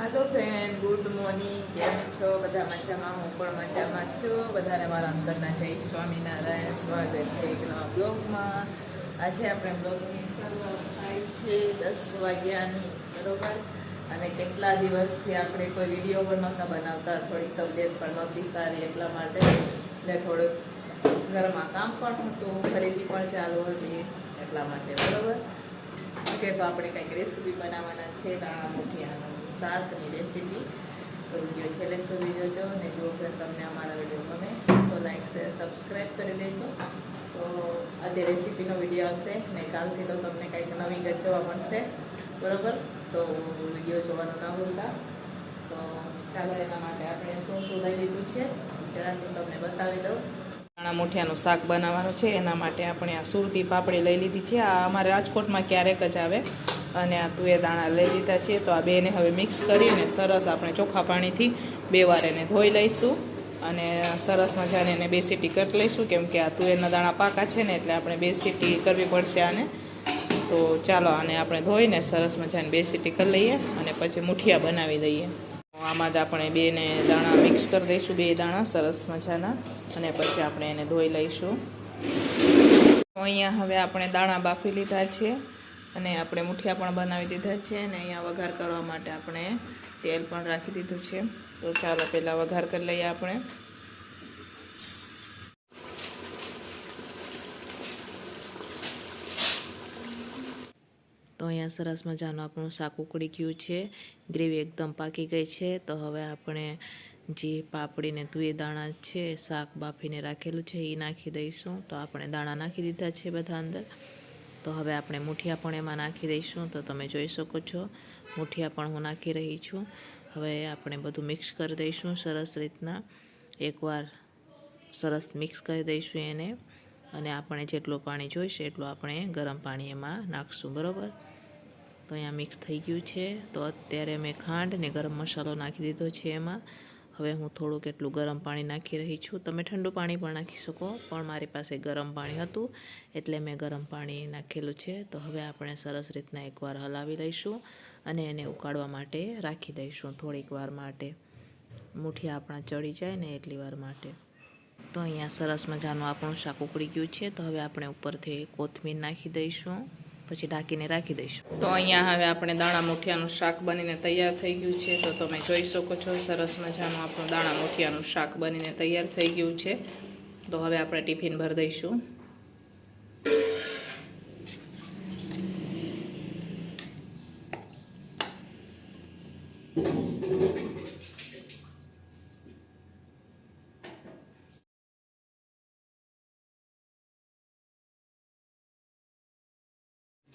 હાલો friend good morning કેમ છો? બધા મજામાં? હું પણ મજામાં છું. બધાને મારા અંતરના જય સ્વામિનારાયણ. સ્વાગત છે એક નવા બ્લોગમાં આજે આપણે બ્લોગની શરૂઆત થાય છે દસ વાગ્યાની, બરોબર? અને કેટલા દિવસથી આપણે કોઈ વીડિયો પણ નહોતા બનાવતા. થોડીક તબિયત પણ નહોતી સારી એટલા માટે. એટલે થોડુંક ઘરમાં કામ પણ હતું. ખરીદી પણ ચાલુ હતી એટલા માટે, બરોબર? આજે તો આપણે કંઈક રેસીપી બનાવવાના છે, દાણા, મુઠિયાનું શાકની રેસીપી. તો વીડિયો છેલ્લે સુધી જોજો અને જો ફેર તમને અમારા વીડિયો ગમે, તો લાઈક શેર સબસ્ક્રાઈબ કરી દેજો. તો આજે રેસીપીનો વીડિયો આવશે ને કાલથી તો તમને કંઈક નવી ગત જોવા મળશે. બરાબર? તો વીડિયો જોવાનું ના ભૂલતા. તો ચાલો, એના માટે આપણે શું શું લઈ લીધું છે? જરા હું તમને બતાવી દઉં. દાણા મુઠિયાનું શાક બનાવવાનું છે. એના માટે આપણે આ સુરતી પાપડી લઈ લીધી છે. આ અમારે રાજકોટમાં ક્યારેક જ આવે. અને આ તુએ દાણા લઈ લીધા છે. તો આ બેને હવે મિક્સ કરીને સરસ આપણે ચોખ્ખા પાણીથી બે વાર એને ધોઈ લઈશું અને સરસ મજાને એને બે સીટી કરી લઈશું. કેમ કે આ તુવેરના દાણા પાકા છે ને એટલે આપણે બે સીટી કરવી પડશે આને. તો ચાલો આને આપણે ધોઈને સરસ મજાની બે સીટી કરી લઈએ અને પછી મુઠિયા બનાવી દઈએ. આમાં જ આપણે બેને દાણા મિક્સ કરી દઈશું, બે દાણા સરસ મજાના. અને પછી આપણે એને ધોઈ લઈશું. અહીંયા હવે આપણે દાણા બાફી લીધા છે. અને આપણે મુઠિયા પણ બનાવી દીધા છે અને અહીંયા વઘાર કરવા માટે આપણે તેલ પણ રાખી દીધું છે. તો ચાલો પહેલાં વઘાર કરી લઈએ આપણે. તો અહીંયા સરસ મજાનું આપણું શાક ઉકળી ગયું છે. ગ્રેવી એકદમ પાકી ગઈ છે. તો હવે આપણે જે પાપડીને તુએ દાણા છે, શાક બાફીને રાખેલું છે એ નાખી દઈશું. તો આપણે દાણા નાખી દીધા છે બધા અંદર. તો હવે આપણે મુઠિયા પણ એમાં નાખી દઈશું તો તમે જોઈ શકો છો. મુઠિયા પણ હું નાખી રહી છું. હવે આપણે બધું મિક્સ કરી દઈશું સરસ રીતના. એકવાર સરસ મિક્સ કરી દઈશું એને. અને આપણે જેટલું પાણી જોઈશે એટલું આપણે ગરમ પાણી એમાં નાખશું, બરાબર? તો અહીંયા મિક્સ થઈ ગયું છે. તો અત્યારે મેં ખાંડ ને ગરમ મસાલો નાખી દીધો છે એમાં. હવે હું થોડું કેટલું ગરમ પાણી નાખી રહી છું. તમે ઠંડુ પાણી પણ નાખી શકો, પણ મારી પાસે ગરમ પાણી હતું, એટલે મેં ગરમ પાણી નાખેલું છે. તો હવે આપણે સરસ રીતના એકવાર હલાવી લઈશું અને એને ઉકાળવા માટે રાખી દઈશું થોડીક વાર માટે. મુઠિયા આપણા ચડી જાય ને એટલી વાર માટે. તો અહીંયા સરસ મજાનું આપણું શાક ઉકળી ગયું છે. તો હવે આપણે ઉપરથી કોથમીર નાખી દઈશું. પછી ઢાંકીને રાખી દઈશું. તો અહીંયા હવે આપણે દાણા મૂઠિયાનું શાક બનીને તૈયાર થઈ ગયું છે. તો તમે જોઈ શકો છો, સરસ મજાનું આપણું દાણા મુઠિયાનું શાક બનીને તૈયાર થઈ ગયું છે. તો હવે આપણે ટિફિન ભરી દઈશું.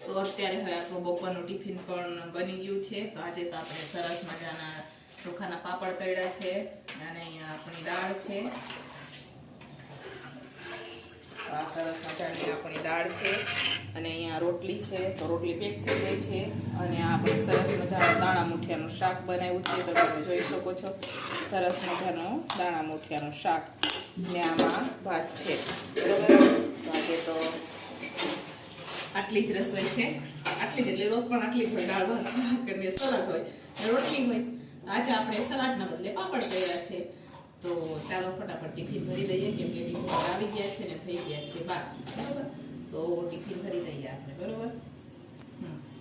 તો અત્યારે હવે આપણું બપોરનું ટિફિન પણ બની ગયું છે. તો આજે તો આપણે સરસ મજાના ચોખાના પાપડ તળ્યા છે અને અહીંયા આપણી દાળ છે. આ સરસ મજાની આપણી દાળ છે અને અહીંયા રોટલી છે. તો રોટલી પેક થઈ ગઈ છે અને આપણે સરસ મજાનું દાણા મુઠિયાનું શાક બનાવ્યું છે. તો તમે જોઈ શકો છો, સરસ મજાનું દાણા મુઠિયાનું શાક ને આમાં ભાત છે બરાબર તો આજે તો આટલી જ રસોઈ છે. આટલી જ એટલે રોજ પણ આટલી જ હોય, દાળ, ભાત, શાક અને હોય. રોટલી હોય. આજે આપણે સલાડના બદલે પાપડ કર્યા છે. તો ચાલો ફટાફટ ટિફિન ભરી દઈએ, કેમ કે ટિફિન આવી ગયા છે ને થઈ ગયા છે બાર. બરાબર? તો ટિફિન ભરી દઈએ આપણે, બરાબર? હમ.